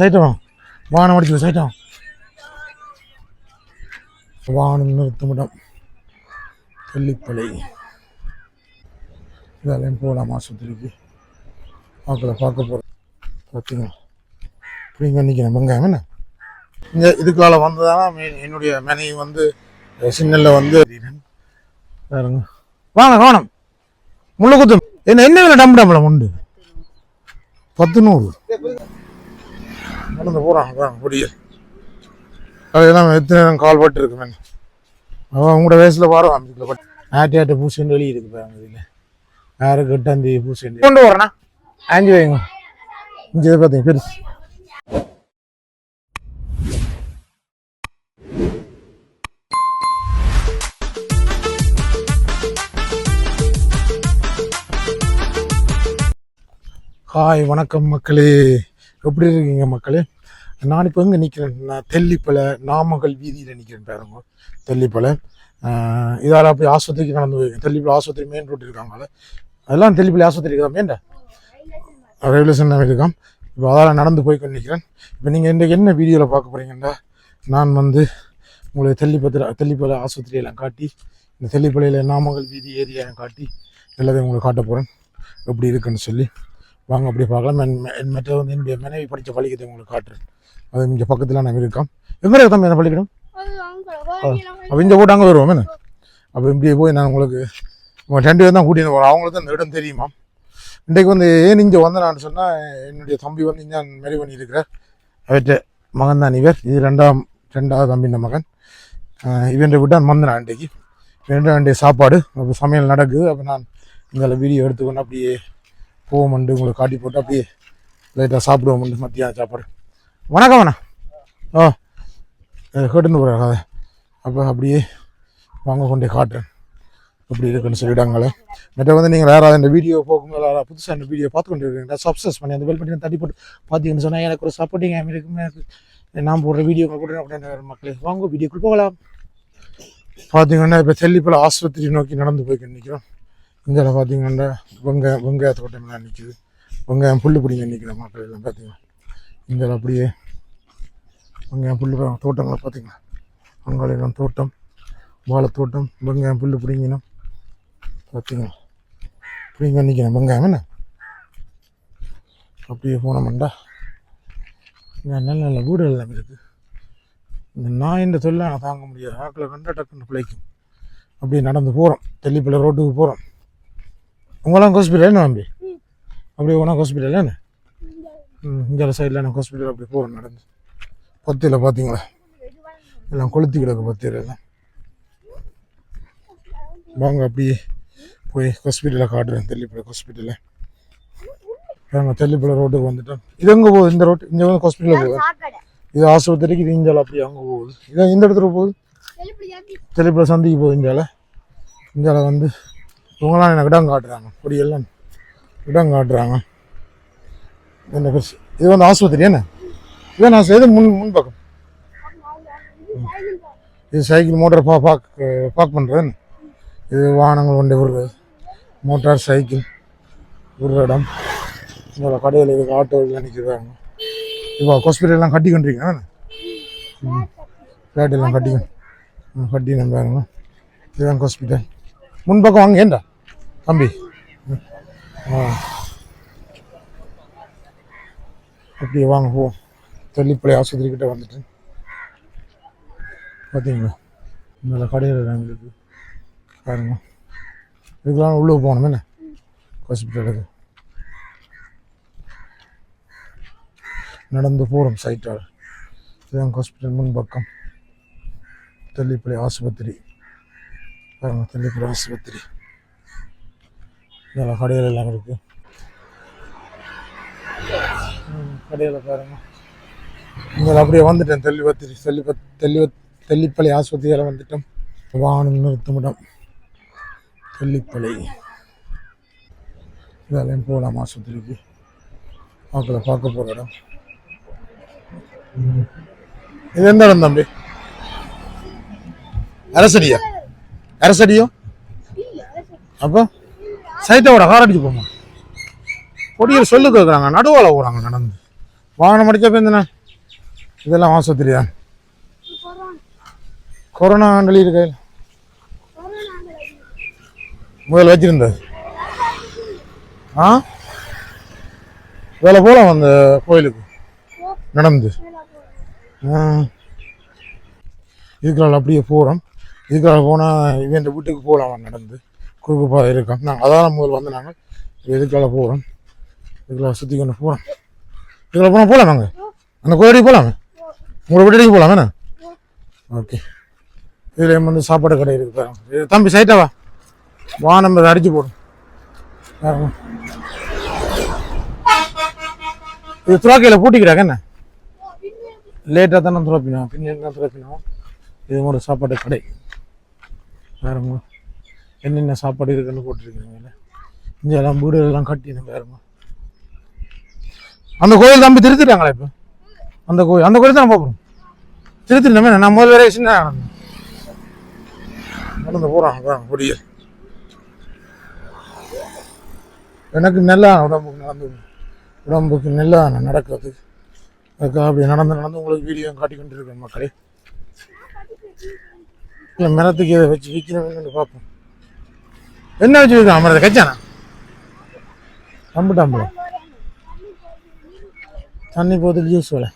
சைட்டம் வானம் அடிச்சு சைட்டம். வானம் நிறுத்தமிடம் தெல்லிப்பளை. இதெல்லாம் போகலாம் ஆஸ்பத்திரிக்கு அவங்கள பார்க்க போகிறேன் பார்த்தீங்களா? இப்படிங்க நிற்கிறேன் வெங்காயம் என்ன? இங்கே இதுக்கால வந்ததானா என்னுடைய மனைவி வந்து சின்னல்ல வந்து பாருங்க. வாங்க வானம். முள்ளு குத்து என்ன என்ன விலை டம் டம்பளம் உண்டு பத்து நூறு. நடந்து போகிறான் வாங்க பொடியல் அதெல்லாம் எத்தனை கால் பட்டு இருக்கு மேம் அவன் உங்களோட வயசில் பாரு அமைக்கல பட் ஆட்டி ஆட்ட பூசெண்டு வெளியே இருக்கு பாருங்க இதில். யாரு கட்டாந்தி பூசெண்டு கொண்டு வரேண்ணா அஞ்சு வைங்க. இங்கே இதை பார்த்தீங்க பெருசு. ஹாய் வணக்கம் மக்களே. எப்படி இருக்கீங்க மக்களே? நான் இப்போ எங்கே நிற்கிறேன் நான் தெல்லிப்பலை நாமக்கல் வீதியில் நிற்கிறேன் பாருங்க. தெல்லிப்பலை இதால் அப்படி ஆஸ்பத்திரிக்கு நடந்து போயிருக்கேன் தெல்லிப்பலை ஆஸ்பத்திரி மெயின் ரோட் இருக்காங்களே அதெல்லாம் தெல்லிப்பளை ஆஸ்பத்திரிக்கு தான் மேண்டா ரெகுலேஷன் இருக்கான் இப்போ அதால் நடந்து போய் நிற்கிறேன் இப்போ நீங்கள் இன்றைக்கு என்ன வீடியோவில் பார்க்க போகிறீங்கண்டா நான் வந்து உங்களுக்கு தெல்லிப்பத்திர தெல்லிப்பலை ஆஸ்பத்திரியெல்லாம் காட்டி இந்த தெல்லிப்பளையில் நாமக்கல் வீதி ஏரியாலாம் காட்டி எல்லாத்தையும் உங்களுக்கு காட்ட போகிறேன் எப்படி இருக்குன்னு சொல்லி. வாங்க அப்படியே பார்க்கலாம். மென் மற்ற வந்து என்னுடைய மனைவி படித்த பள்ளிக்கத்தை உங்களுக்கு காட்டுறேன். அது இங்கே பக்கத்தில் நான் இருக்கோம். எங்கே தம்பி அந்த பள்ளிக்கூடம்? அப்போ இந்த போட்டு அங்கே வருவோம் என்ன? அப்போ இப்படியே போய் நான் உங்களுக்கு உங்கள் ரெண்டு பேர் தான் கூட்டின்னு போகிறோம் அவங்களுக்கு தான் இந்த இடம் தெரியுமா? இன்றைக்கு வந்து ஏன் இங்கே வந்தேனான்னு சொன்னால் என்னுடைய தம்பி வந்து இங்கே மேரி பண்ணியிருக்கிறார். அவற்ற மகன் தான் இவர். இது ரெண்டாம் ரெண்டாவது தம்பின மகன். இவன் விட்டான் வந்தேன் அன்றைக்கு. ரெண்டு ரெண்டு சாப்பாடு. அப்போ சமையல் நடக்குது. அப்போ நான் இந்த வீடியோ எடுத்துக்கொண்டு அப்படியே போவோம்ண்டு உங்களுக்கு காட்டி போட்டு அப்படியே லைட்டாக சாப்பிடுவோம் மத்தியானம் சாப்பாடு. வணக்கம் அண்ணா. ஓ கேட்டுன்னு போகிற கதை அப்போ அப்படியே வாங்க கொண்டே காட்டுறேன். அப்படி இருக்குன்னு சொல்லிவிடாங்களே மற்ற வந்து நீங்கள் யாராவது இந்த வீடியோ போகும்போது யாராவது புதுசாக இந்த வீடியோ பார்த்து கொண்டு இருக்கீங்க சப்ஸஸ் பண்ணி அந்த பெல் பண்ணி தட்டி போட்டு பார்த்தீங்கன்னு சொன்னால் எனக்கு ஒரு சப்போர்ட்டிங் ஆகும் இருக்குமே எனக்கு நான் போடுற வீடியோ கூட அப்படின்னு மக்களே. வாங்க வீடியோக்குள் போகலாம். பார்த்தீங்கன்னா இப்போ தெல்லிப்பல ஆஸ்பத்திரி நோக்கி நடந்து போய்க்கு நிற்கிறோம் இதில் பார்த்தீங்கன்னா வெங்காயம் வெங்காயத்தை தோட்டம்லாம் நிற்கிது வெங்காயம் புல் பிடிங்க நிற்கிற மக்கள் எல்லாம் பார்த்தீங்கன்னா இங்கே அப்படியே வெங்காயம் புல் தோட்டங்களை பார்த்தீங்கன்னா வெங்காயம் தோட்டம் வாழைத்தோட்டம் வெங்காயம் புல் பிடிங்கணும். பார்த்தீங்கன்னா பிடிங்க நிற்கிறேன் வெங்காயம் என்ன? அப்படியே போனோம்டா. இங்கே நல்ல நல்ல வீடுகள் எல்லாம் இருக்குது இந்த நான் தொல்லை நான் தாங்க முடியாது. ஆக்களை கண்டா டக்குன்னு பிழைக்கும். அப்படியே நடந்து போகிறோம் தெல்லிப்பள்ளி ரோட்டுக்கு போகிறோம் உங்களாம் ஹாஸ்பிட்டல் என்ன தம்பி? அப்படியே உனக்கு ஹாஸ்பிட்டல் என்ன? ம் இங்கே சைடில் எனக்கு ஹாஸ்பிட்டல் அப்படி போகிறோம் நடந்து. பத்தியில் பார்த்தீங்களா எல்லாம் கொளுத்தி கிடக்கு பத்தியில் எல்லாம். வாங்க அப்படியே போய் ஹாஸ்பிட்டலில் காட்டுறேன் தெல்லிப்பள்ளி ஹாஸ்பிட்டலில் நாங்கள் தெல்லிப்பள்ளி ரோட்டுக்கு வந்துட்டோம். இது எங்கே போகுது? இந்த ரோட்டு இங்கே வந்து ஹாஸ்பிட்டலில் போகுது. இது ஆஸ்பத்திரிக்கு இது இஞ்சால அப்படியே அங்கே போகுது. இதான் இந்த இடத்துல போகுது? தெளிப்பில் சந்திக்கு போகுது இந்தியாவில் இந்தியாவில் வந்து இவங்களாம் எனக்கு இடம் காட்டுறாங்க? பொடியெல்லாம் இடம் காட்டுறாங்க. இந்த இது வந்து ஆஸ்பத்திரி என்ன? இதான் நான் இது முன் முன்பக்கம். இது சைக்கிள் மோட்டார் பா பார்க் பார்க் பண்ணுறதுன்னு இது வாகனங்கள் வண்டி விடுறது மோட்டார் சைக்கிள் விடுற இடம். இந்த கடையில் இதுக்கு ஆட்டோ நிற்கிறாங்க இப்போ ஹாஸ்பிட்டல்லாம் கட்டி கொண்டிருக்கீங்க ம். ஃப்ளாட்டெல்லாம் கட்டி ம் கட்டி பாருங்க. இதுதான் ஹாஸ்பிட்டல். முன்பக்கம் வாங்க ஏண்டா? தம்பி. அப்படியே வாங்க போ. தெல்லிப்பள்ளி ஆஸ்பத்திரி கிட்ட வந்துட்டு. பார்த்தீங்களா நல்ல கடையில் எங்களுக்கு பாருங்க. இதுக்கெல்லாம் உள்ளே போகணும் என்ன? ஹாஸ்பிட்டலுக்கு நடந்து போகிறோம் சைட்டால் இதுதான் ஹாஸ்பிட்டல் முன்பக்கம் தெல்லிப்பள்ளி ஆஸ்பத்திரி. பாருங்க தெல்லிப்பள்ளி ஆஸ்பத்திரி. இதெல்லாம் கடையில் எல்லாம் இருக்கு. ம், கடையில் பாருங்க. இங்கே அப்படியே வந்துட்டேன். தெல்லிபத்திரி தெல்லிபத் தெல்லி தெல்லிப்பள்ளி ஆஸ்பத்திரியில் வந்துட்டோம் வாகனம் நிறுத்தமிடம் தெல்லிப்பள்ளி இதெல்லாம் போகலாம் ஆஸ்பத்திரிக்கு. பார்க்கல பார்க்க போகிற இடம். இது எந்த இடம் தம்பி? அரசடியா? அரசடியோ? அப்போ? சைத்தோட காரடிச்சு போமா. பொடியில் சொல்லு கேட்குறாங்க நடுவால் போகிறாங்க நடந்து. வாகனம் அடிச்ச பேருந்தண்ணே இதெல்லாம் ஆஸ்பத்திரியா? கொரோனா ஆண்டலி இருக்கு முதல்ல வச்சிருந்தது. ஆ? வேலை போகலாம் அந்த கோயிலுக்கு. நடந்து. இதுக்கெல்லாம் அப்படியே போகிறோம் இதுக்கால போனால் இவன் இந்த வீட்டுக்கு போகலாம் நடந்து. குறுக்கு பாதை இருக்கோம் நாங்கள் அதான் முதல் வந்து நாங்கள் இதுக்கால போகிறோம் இதுக்கால சுற்றி கொண்டு போகிறோம் இதுக்கால போனால் போகலாம் நாங்கள் அந்த கோயிலுக்கு போகலாமே உங்களை வீட்டுக்கு போகலாம் வேணா ஓகே. இதில் வந்து சாப்பாடு கடை இருக்குது பாருங்க. இது தம்பி சைட்டா வா. நம்ம இதை அடிச்சு போடும் இது துறாக்கையில் பூட்டிக்கிறாங்க என்ன? லேட்டாக தானே துறப்பினோம் பின்னாடி தான் துறப்பினோம் இது மாதிரி சாப்பாடு கடை. வேறு என்னென்ன சாப்பாடு இருக்குன்னு போட்டிருக்கீங்க? இங்கே எல்லாம் வீடு எல்லாம் கட்டினு பாருங்க. அந்த கோயில் தம்பி திருத்திட்டாங்களா இப்போ? அந்த கோயில் அந்த கோயில் தான் பார்ப்போம் திருத்திட்டோமே நான் முதல் வேற சின்ன நடந்து நடந்து போகிறான் அதான் எனக்கு நல்லா உடம்புக்கு நடந்து உடம்புக்கு நல்லா நடக்கிறது. அதுக்காக அப்படி நடந்து நடந்து உங்களுக்கு வீடியோ காட்டிக்கொண்டு இருக்கேன் மக்களே. இல்லை மரத்துக்கு இதை வச்சு விற்கிறவங்கன்னு பார்ப்போம். என்ன வச்சு விற்கிறான் மரத்தை கச்சானா? டம்புட்டாம்பளம் தண்ணி போதில் ஜூஸ் விலை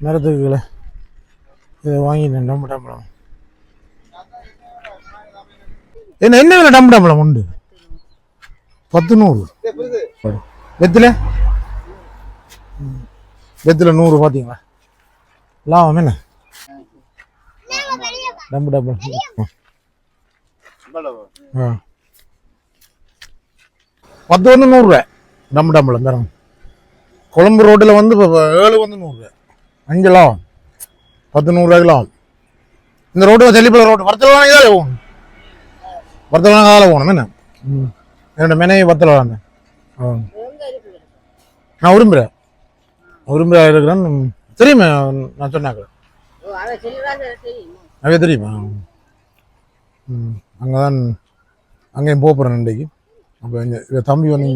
மரத்துக்கு விலை இதை வாங்கிட்டேன் டம்புட்டாம்பளம் என்ன என்ன விலை டம்புட்டாம்பளம் உண்டு பத்து நூறு வெத்தில? வெத்தில நூறு பார்த்தீங்களா லாபம் என்ன? டம்பு டம்பு ஆ. பத்து வந்து நூறுரூவா டம்பு டம்புல தரம் கொழம்பு ரோட்டில் வந்து இப்போ ஏழு வந்து நூறுரூவா அஞ்சு லாபம். பத்து நூறுரூவாய்க்கு லாபம். இந்த ரோட்டு தெளிப்பல ரோட்டு. வரத்தில் இதாலே போகணும். வரத்தில் காலை போகணும். என்ன? ம். என்னோட மெனையை ஆ. நான் விரும்புகிறேன் விரும்புகிறேன் இருக்கிறேன் தெரியுமே நான் சொன்னாக்க. நிறைய தெரியுமா? ம். அங்கே தான் அங்கேயும் போக போகிறேன் இன்றைக்கு அப்போ தம்பி வந்து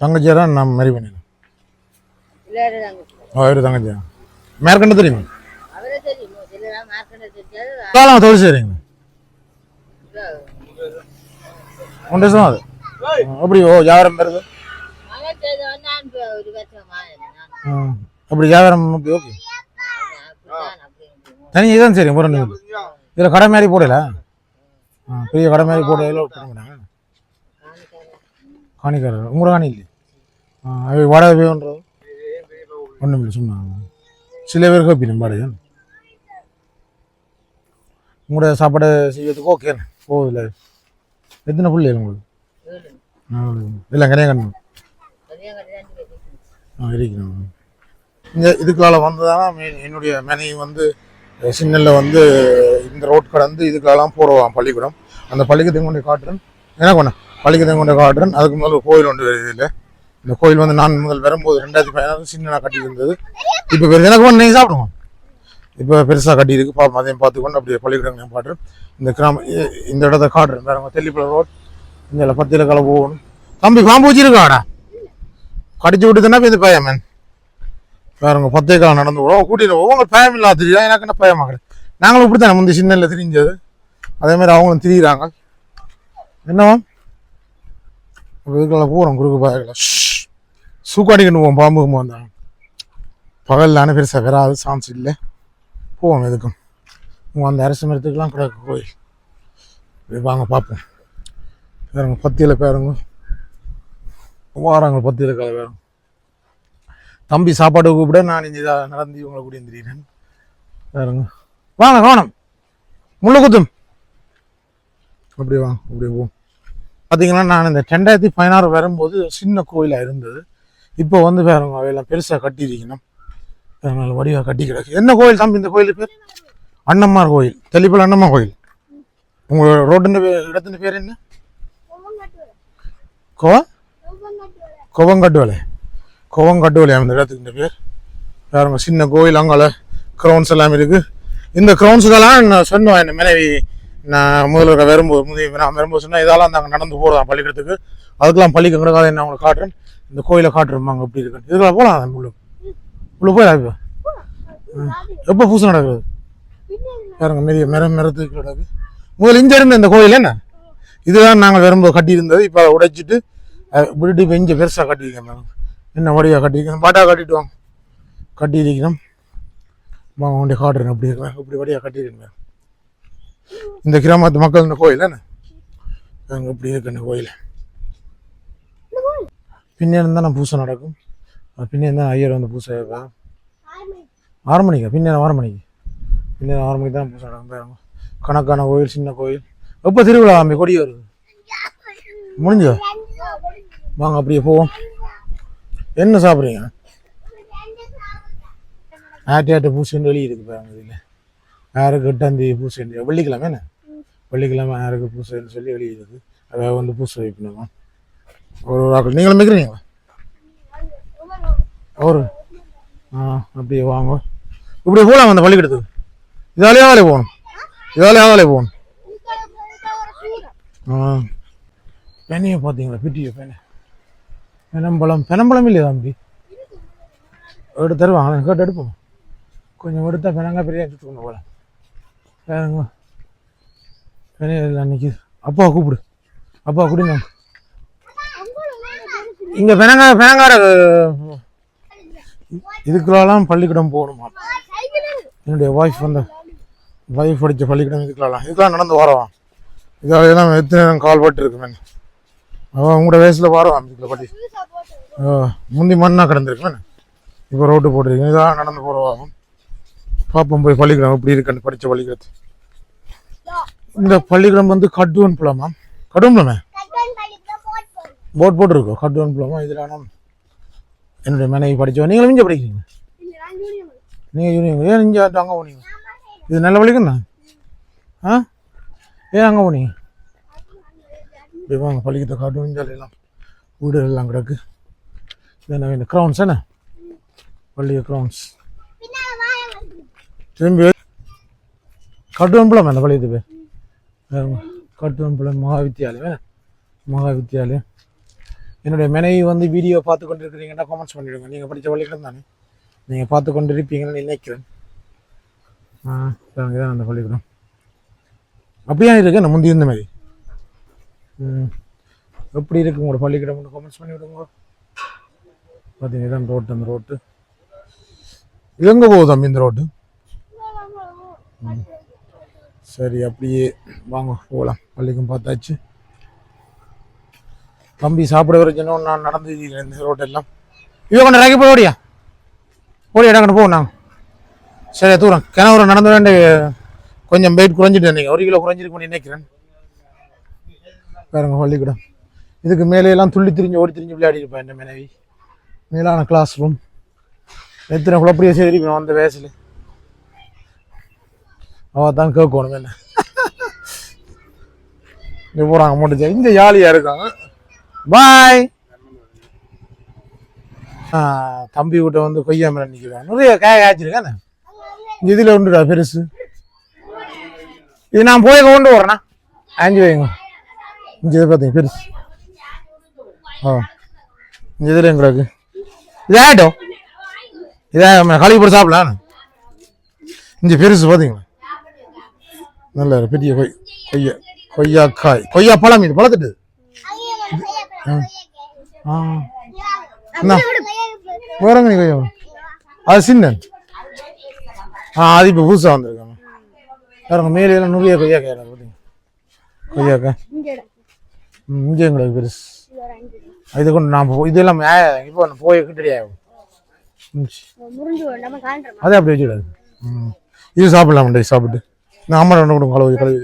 தங்கச்சியை தான் நான் மேரி பண்ணிடுறேன். அவர் தங்கச்சியா? மேற்கண்ட தெரியுமா? காலம் தொழில் செய்கிறீங்க ஒன்று வருஷம் அது அப்படி ஓ வியாபாரம் வருது அப்படி வியாபாரம் அப்படி ஓகே தனி இதான் சரி ஒரு இதில் கடை மாதிரி போடல? பெரிய கடை மாதிரி போட்டு எவ்வளோ பண்ண மாட்டாங்க காணிக்காரர்? உங்களோட காணி இல்லை அது வாடகை வேணுன்றது ஒன்றும் இல்லை சொன்னாங்க சில பேருக்கு வைப்பினும் வாடகை உங்களோட சாப்பாடு செய்யறதுக்கு ஓகே போகுதுல எத்தனை பிள்ளைகள் உங்களுக்கு? இல்லை கரையா ஆ இருக்கிறேன் இந்த இதுக்குள்ளால வந்ததானா என்னுடைய மனைவி வந்து சின்னல்ல வந்து இந்த ரோட் கடந்து இதுக்கெல்லாம் போடுவான் பள்ளிக்கூடம். அந்த பள்ளிக்கூடத்தையும் கொண்டு காட்டுறேன் என்ன பண்ண? பள்ளிக்கூடத்தையும் கொண்டு காட்டுறேன் அதுக்கு முதல்ல கோயில் ஒன்று வருது இல்லை இந்த கோயில் வந்து நான் முதல் வரும்போது ரெண்டாயிரத்தி பதினாறு சின்ன கட்டியிருந்தது. இப்போ பெரிய எனக்கு ஒன்று நீங்கள் சாப்பிடுவோம். இப்போ பெருசாக கட்டியிருக்கு. இருக்கு அதையும் பார்த்துக்கொண்டு அப்படியே பள்ளிக்கூடம் பாட்டுறேன் இந்த கிராம இந்த இடத்த காட்டுறேன். வேற தெல்லிப்பழ ரோட் இந்த பத்தியில் கலை போகணும். தம்பி பாம்பு வச்சிருக்காடா? கடிச்சு விட்டுதுன்னா இப்போ இது பயம் மேன் வேறங்க பத்தே காலம் நடந்து விடும் கூட்டிட்டு உங்க பயம் தெரியுது தெரியுதா? எனக்கு என்ன பயமாக கிடையாது நாங்களும் இப்படி தானே முந்தைய சின்னல திரிஞ்சது. அதே மாதிரி அவங்களும் திரியிறாங்க. என்னவா இதுக்கெல்லாம் போகிறோம் குறுக்கு பாதைகளை சூக்காடிக்கணும் போவோம். பாம்பு வந்தாங்க பகல் தானே பெருசாக வராது. சான்ஸ் இல்லை. போவோம் எதுக்கும். அந்த அரசு மரத்துக்கெலாம் கிடக்கு கோயில். வாங்க பார்ப்போம். பேருங்க பத்தியில் பேருங்க. வாராங்க பத்தியில் கதை பேருங்க தம்பி சாப்பாடு கூப்பிட நான் இங்கே இதாக நடந்து இவங்களை வந்துடுறேன். பாருங்க. வாங்க கவனம் முள்ளு குத்தும். அப்படியே வாங்க அப்படியே போவோம். பார்த்தீங்கன்னா நான் இந்த ரெண்டாயிரத்தி பதினாறு வரும்போது சின்ன கோயிலாக இருந்தது. இப்போ வந்து பாருங்க அவையெல்லாம் பெருசாக கட்டியிருக்கணும். அதனால வடிவாக கட்டி கிடக்கு. என்ன கோயில் தம்பி இந்த கோயில் பேர்? அண்ணம்மார் கோயில். தெளிப்பல் அண்ணம்மா கோயில். உங்கள் ரோட்டுன்ற பேர் இடத்தின் பேர் என்ன? கோவா? கோவங்காட்டு கோவங்கட்டுவலை அந்த இடத்துக்கு பேர். பாருங்க சின்ன கோயில் அங்கால கிரௌன்ஸ் எல்லாம் இருக்கு. இந்த க்ரௌன்ஸுக்கெல்லாம் நான் சொன்னோம் என் மனைவி நான் முதல்வர் வரும்போது முதல் நான் வரும்போது சொன்னேன் இதெல்லாம் நாங்கள் நடந்து போகிறோம் பள்ளிக்கூடத்துக்கு. அதுக்கெல்லாம் பள்ளிக்கு காலம் என்ன அவங்களை காட்டுறேன். இந்த கோயிலை காட்டுறோம் அங்கே எப்படி இருக்கு இதுக்கெல்லாம் போகலாம் உள்ள உள்ளே போய் இப்போ எப்போ பூசை நடக்குது? பாருங்க மெரிய மரம் மெரத்துக்கு நடக்குது முதல்ல இங்கே இருந்த இந்த கோயில் என்ன? இதுதான் நாங்கள் வரும்போது கட்டியிருந்தது. இப்போ அதை உடைச்சிட்டு இப்படி விட்டுட்டு இப்போ இங்கே பெருசாக கட்டியிருக்கேன் மேடம் என்ன வடியாக கட்டியிருக்கணும் பாட்டாக கட்டிட்டு வாங்க. கட்டியிருக்கிறோம். வாங்க உங்களுடைய காட்டுறேன் அப்படி இருக்கிறேன் இப்படி வடியாக கட்டியிருக்கேன் இந்த கிராமத்து மக்கள் இந்த கோயில் என்ன? அங்கே இப்படி இருக்கு இந்த கோயில். பின்னே இருந்தால் நான் பூசை நடக்கும். அது பின்னே இருந்தால் ஐயர் வந்து பூசை வைப்பார். ஆறு மணிக்கா பின்னே ஆறு மணிக்கு பின்னே ஆறு மணிக்கு தான் பூசை நடக்கும் பாருங்க. கணக்கான கோயில் சின்ன கோயில். எப்போ திருவிழா அம்பி கொடி வருது முடிஞ்சோ வாங்க அப்படியே போவோம். என்ன சாப்பிட்றீங்க? ஆட்டி ஆட்டு பூசைன்னு வெளியே இருக்கு பாருங்க இதில். யாருக்கு எட்டாந்தேதி பூசை வெள்ளிக்கிழமை என்ன? வெள்ளிக்கிழமை யாருக்கு பூசைன்னு சொல்லி வெளியே இருக்கு. அதை வந்து பூசை வைக்கணுமா? ஒரு ஒரு ஆக்கள் நீங்களும் வைக்கிறீங்களா? ஒரு. ஆ அப்படியே வாங்க. இப்படி போகலாம் அந்த பள்ளிக்கூடத்துக்கு. இதாலே ஆளே போகணும். இதாலே ஆளே போகணும். ஆ. பெனியை பார்த்தீங்களா? பிட்டியோ பெண்ணை. பெனம்பழம் பெனம்பழம் இல்லையா தம்பி எடுத்து தருவாங்க கேட்டு எடுப்போம் கொஞ்சம் எடுத்தா பெனங்க பெரிய எடுத்துக்கணும் போல போகலாம் பெரிய அன்னைக்கு? அப்பா கூப்பிடு. அப்பா குடிங்க இங்கே பெனங்க பெனங்கார இதுக்குள்ளலாம் பள்ளிக்கூடம் போகணுமா? என்னுடைய ஒய்ஃப் வந்து ஒய்ஃப் படித்த பள்ளிக்கூடம் இதுக்குள்ளலாம் இதுக்கெல்லாம் நடந்து வரோம் இதெல்லாம் எத்தனை நேரம் கால் பட்டு இருக்குமே? உங்களோட வயசில் வரோம் இதுக்குள்ள பாட்டி. முந்தி மண்ணாக கிடந்திருக்கு இப்போ ரோட்டு போட்டிருக்கீங்க. இதான் நடந்து போகிறவாகும் பார்ப்போம் போய் பள்ளிக்கூடம் எப்படி இருக்குன்னு படித்த பள்ளிக்கூடத்து. இந்த பள்ளிக்கூடம் வந்து கட்டுவன் புலமா? கடுவன் புலமே? போட் போட்டிருக்கோம் கட்டுவன் புலமா? இதில் ஆனால் என்னுடைய மனைவி படித்தவன் நீங்களும் இங்கே படிக்கிறீங்க நீங்கள் யூனியன் ஏன் இங்கே அங்கே போனீங்க? இது நல்ல வழிக்குண்ணா ஆ? ஏன் அங்கே போனீங்க? இப்படி வாங்க பள்ளிக்கூடத்தை காட்டும் எல்லாம் வீடு எல்லாம் கிடக்கு இது என்ன வேணும் க்ரௌன்ஸ் என்ன பள்ளிய க்ரௌன்ஸ் திரும்பி கட்டுவன்புலம் அந்த பள்ளியத்து பேர் கட்டுவன்புலம் மகா வித்தியாலயம் என்ன? மகா என்னுடைய மனைவி வந்து வீடியோ பார்த்து கொண்டு இருக்கிறீங்கன்னா கமெண்ட்ஸ் பண்ணிவிடுங்க நீங்கள் படித்த பள்ளிக்கூடம் தானே. நீங்கள் பார்த்து கொண்டு இருப்பீங்கன்னு நினைக்கிறேன். ஆ இதான் அந்த பள்ளிக்கூடம். அப்படியே இருக்கு? என்ன முந்தி இருந்த மாதிரி? எப்படி இருக்கு உங்களோட பள்ளிக்கூடம்? கமெண்ட்ஸ் பண்ணி விடுங்க. பார்த்தீங்கன்னா இதான் ரோட்டு அந்த ரோட்டு இது எங்கே போகுது தம்பி இந்த ரோட்டு ம். சரி அப்படியே வாங்க போகலாம். பள்ளிக்கும் பார்த்தாச்சு. தம்பி சாப்பிட வரைக்கும் நான் நடந்து இந்த ரோட்டெல்லாம் இவ கொண்டு இறக்கி போய் ஓடியா? ஓடி இடம் கொண்டு போவோம் நாங்கள் சரி தூரம். கிணறு நடந்து வேண்டிய கொஞ்சம் வெயிட் குறைஞ்சிட்டு நீங்கள் ஒரு கிலோ குறைஞ்சிருக்கு நினைக்கிறேன். பாருங்க பள்ளிக்கூடம் இதுக்கு மேலே எல்லாம் துள்ளி திரிஞ்சு ஓடி திரிஞ்சு விளையாடி இருப்பேன் என் மனைவி. மேலான கிளாஸ் ரூம் எத்தனை குழப்படியே செய்திருப்பேன் அந்த வயசில். அவ தான் கேட்கணும் என்ன? இங்கே போகிறாங்க முடிஞ்ச இந்த ஜாலியாக இருக்காங்க. பாய் தம்பி கிட்ட வந்து கொய்யா மேலே நிற்கிறான் நிறைய காய காய்ச்சிருக்கேன் இந்த இதில் உண்டுடா பெருசு. இது நான் போய் கொண்டு வரேண்ணா அஞ்சு வைங்க. இங்கே இதை பார்த்தீங்க பெருசு. ஆ. இங்கே இதில் எங்களுக்கு இது இதாக களி போட்டு சாப்பிடலாம். இங்கே பெருசு பார்த்தீங்களா நல்ல பெரிய கொய் கொய்யா கொய்யாக்காய் கொய்யா பழம் இது பழத்துட்டு. ஆ. என்ன வேறங்க நீ கொய்யா அது சின்ன. ஆ அது இப்போ புதுசாக வந்திருக்காங்க வேறங்க மேலே எல்லாம் நிறைய கொய்யாக்காய் பார்த்தீங்க கொய்யாக்காய். இங்கே எங்களுக்கு பெருசு. இது கொண்டு நான் இதெல்லாம் இப்போ போய் கிட்டடியா அதே அப்படி வச்சுடாது இது சாப்பிடலாம் சாப்பிட்டு. நான் அம்மா ரெண்டு கூட கழுவி. கழுவி.